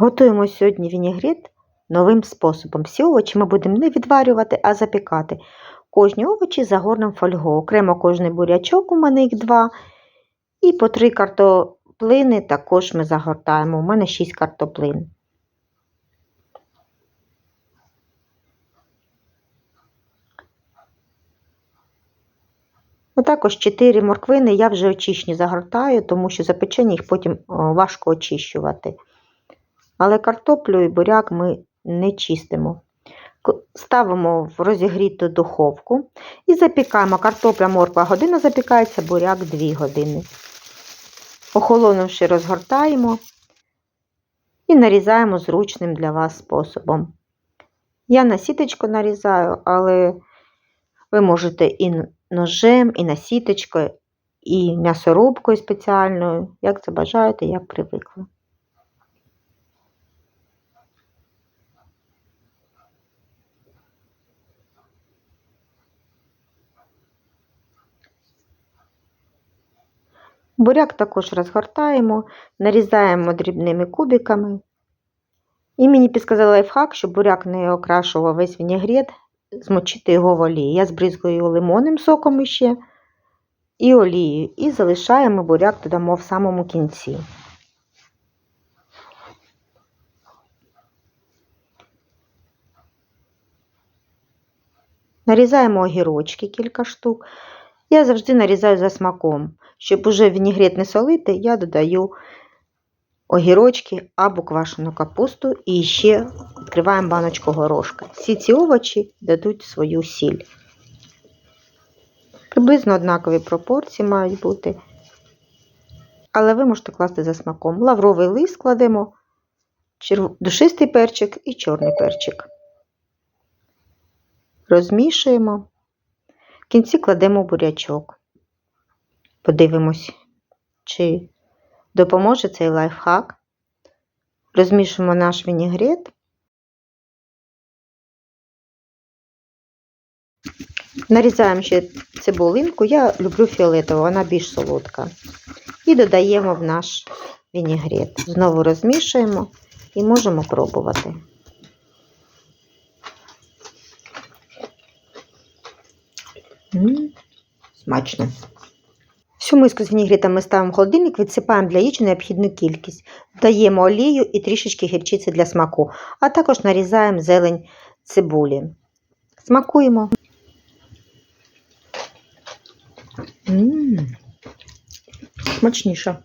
Готуємо сьогодні вінігрет новим способом. Всі овочі ми будемо не відварювати, а запікати. Кожні овочі загорнемо в фольгу. Окремо кожний бурячок, у мене їх два. І по три картоплини також ми загортаємо. У мене шість картоплин. Ну, також 4 морквини я вже очищені загортаю, тому що запечені їх потім важко очищувати. Але картоплю і буряк ми не чистимо. Ставимо в розігріту духовку і запікаємо. Картопля, морква година запікається, буряк 2 години. Охолонувши, розгортаємо і нарізаємо зручним для вас способом. Я на сіточку нарізаю, але ви можете і ножем, і на сіточкою, і м'ясорубкою спеціальною, як це бажаєте, як привикли. Буряк також розгортаємо, нарізаємо дрібними кубиками. І мені підказали лайфхак, щоб буряк не окрашував весь вінігрет, змочити його в олії. Я збризкую його лимонним соком іще і олією. І залишаємо буряк додамо в самому кінці. Нарізаємо огірочки кілька штук. Я завжди нарізаю за смаком. Щоб уже вінігрет не солити, я додаю огірочки або квашену капусту і ще відкриваємо баночку горошка. Всі ці овочі дадуть свою сіль. Приблизно однакові пропорції мають бути. Але ви можете класти за смаком. Лавровий лист кладемо, душистий перчик і чорний перчик. Розмішуємо. В кінці кладемо бурячок. Подивимось, чи допоможе цей лайфхак. Розмішуємо наш вінігрет. Нарізаємо ще цибулинку. Я люблю фіолетову, вона більш солодка. І додаємо в наш вінігрет. Знову розмішуємо і можемо пробувати. М, Смачно. Всю миску з вінігретом ми ставимо в холодильник, відсипаємо для їжі необхідну кількість. Додаємо олію і трішечки гірчиці для смаку, а також нарізаємо зелень цибулі. Смакуємо. М, Смачніше.